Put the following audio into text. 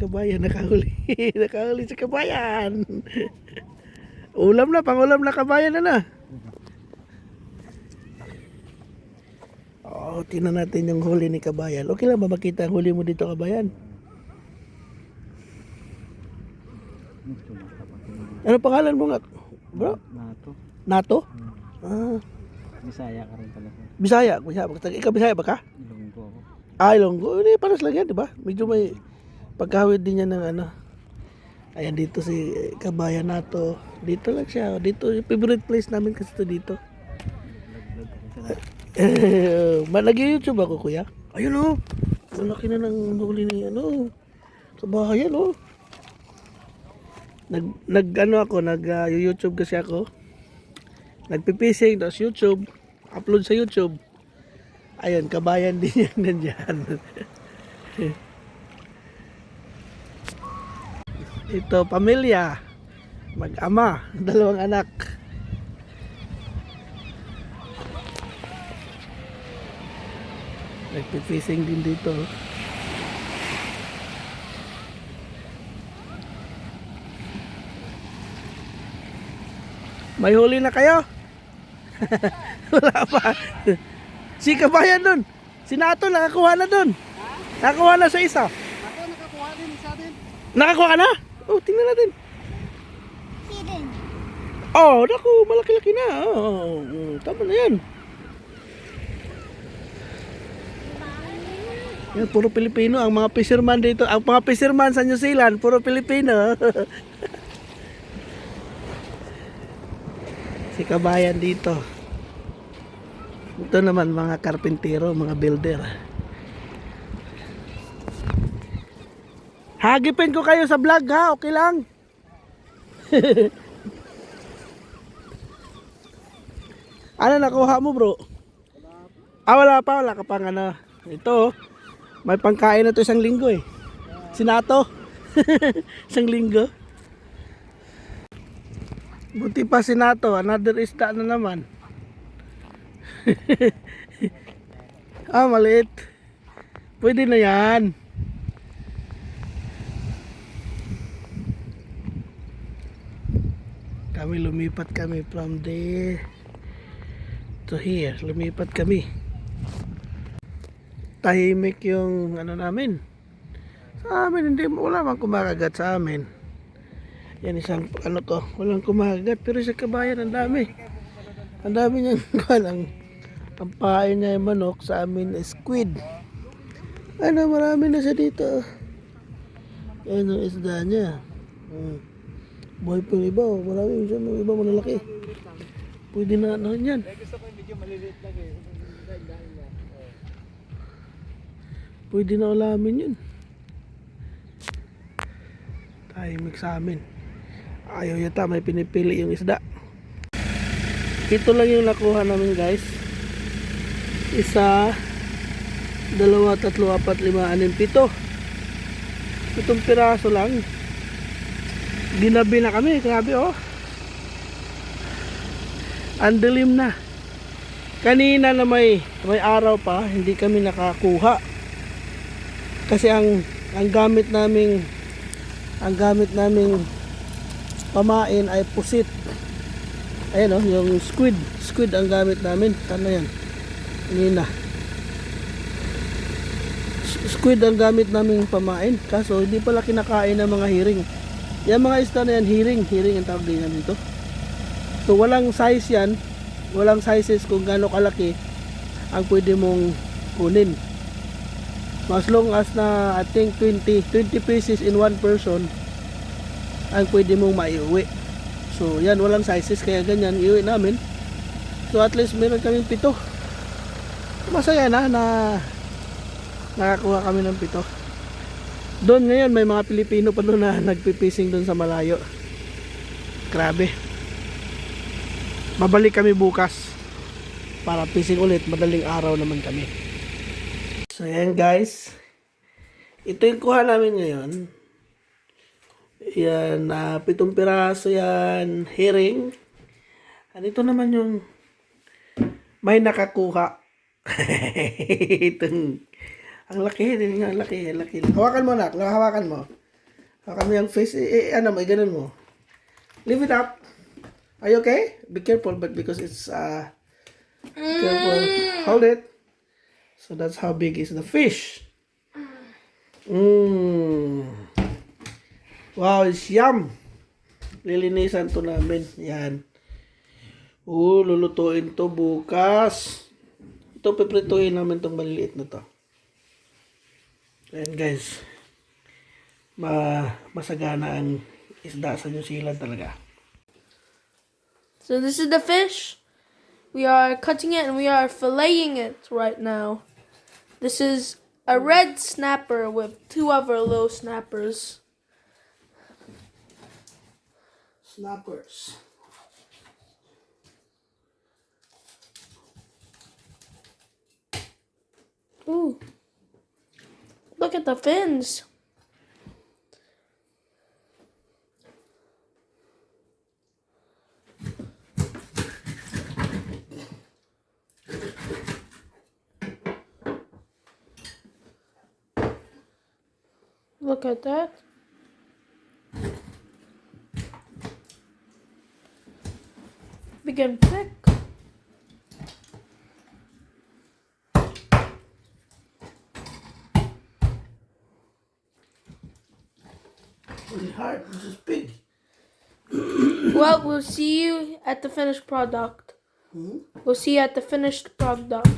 Kabayan, nakahuli. nakahuli sa kabayan. ulam na, pangulam na kabayan na na. Oh, tingnan natin yung huli ni kabayan. Okay lang ba makita ang huli mo dito kabayan? Ano pangalan mo nga? Bro? Nato. Nato? Ah, Bisaya ka rin pala. sir. Bisaya. Bisaya. Ikaw Bisaya ba ka? Ilonggo ako. Ah, Ilonggo. Hindi, paras lang yan, di ba? Medyo may pagkawid din yan ng ano. Ayan, dito si Kabayan Nato. Dito lang siya. Dito, yung favorite place namin kasi to dito. Nag-YouTube ako, kuya. Ayun, oh. Malaki na ng huli ni, ano, sa bahayan, oh. Nag, nag, ano ako, nag, ah, YouTube kasi ako. Nagpipising, tapos YouTube. Upload sa YouTube. Ayun, kabayan din yan nandyan. Ito, pamilya. Mag-ama, dalawang anak. Nagpipishing din dito. May huli na kayo? Wala pa. Si kabayan dun. Si Nato nakakuha na dun. Nakakuha na sa isa. Ako nakakuha din sa atin. Nakakuha ka na? Oh, tingnan natin. Hidden. Oh, naku, malaki-laki na. Oh, mm, tama na yan. Yan, puro Pilipino. Ang mga fisherman dito, ang mga fisherman sa New Zealand, puro Pilipino. si kabayan dito. Ito naman mga karpintero, mga builder. Hagipin ko kayo sa vlog ha, okay lang? Ano nakuha mo bro? Ah wala pa, wala ka pang ano. Ito, oh. may pangkain na to isang linggo eh. Sinato. isang linggo. Buti pa sinato, another isda na naman. ah, maliit. Pwede na yan. Kami lumipat kami from there to here. Lumipat kami. Tahimik yung ano namin. Sa amin, hindi wala mang kumakagat sa amin. Yan isang ano to, walang kumakagat pero sa kabayan ang dami. Ang dami niyang kuwan, ang pain niya yung manok sa amin squid. Ano, marami na siya dito. Ang isda niya. Hmm. Buhay yung iba, oh. marami siya yung iba malalaki. Pwede na ano yan. Gusto ko yung medyo maliliit lang eh. Pwede na ulamin yun. Tahimik sa amin. Ayaw yata may pinipili yung isda. Ito lang yung nakuha namin guys. Isa, dalawa, tatlo, apat, lima, anim, pito. Itong piraso lang. Ginabi na kami. Grabe oh. Ang dilim na. Kanina na may, may araw pa, hindi kami nakakuha. Kasi ang ang gamit naming ang gamit naming pamain ay pusit. Ayan oh, yung squid. Squid ang gamit namin. Ano yan? Kanina. S- Squid ang gamit naming pamain. Kaso hindi pala kinakain ng mga hiring. Yan mga isda na yan, hiring. Hiring ang tawag din dito. So walang size yan. Walang sizes kung gaano kalaki ang pwede mong kunin. As long as na I think 20 20 pieces in one person ang pwede mong maiuwi. So yan walang sizes kaya ganyan iuwi namin. So at least meron kaming pito. Masaya na na nakakuha kami ng pito. Doon ngayon may mga Pilipino pa doon na nagpipising doon sa malayo. Grabe. Babalik kami bukas para fishing ulit. Madaling araw naman kami. So yan guys. Ito yung kuha namin ngayon. Yan, na pitong piraso yan, herring. Ano ito naman yung may nakakuha. Itong, ang laki, din nga, ang laki, ang laki. Hawakan mo na, hawakan mo. Hawakan mo yung face. Eh, eh, ano, may ganun mo. Lift it up. Are you okay? Be careful, but because it's, uh, careful. Hold it. So that's how big is the fish. Mmm. Wow, it's yum. Lilinisan to namin. Yan. Oo, lulutuin to bukas. Ito, piprituin namin tong maliliit na to. Ayan guys. Ma masagana ang isda sa New Zealand talaga. So this is the fish. We are cutting it and we are filleting it right now. This is a red snapper with two other little snappers. Snappers. Ooh. At the fins. Look at that. Can pick. Really hard. This is big. Well, we'll see you at the finished product. Hmm? We'll see you at the finished product.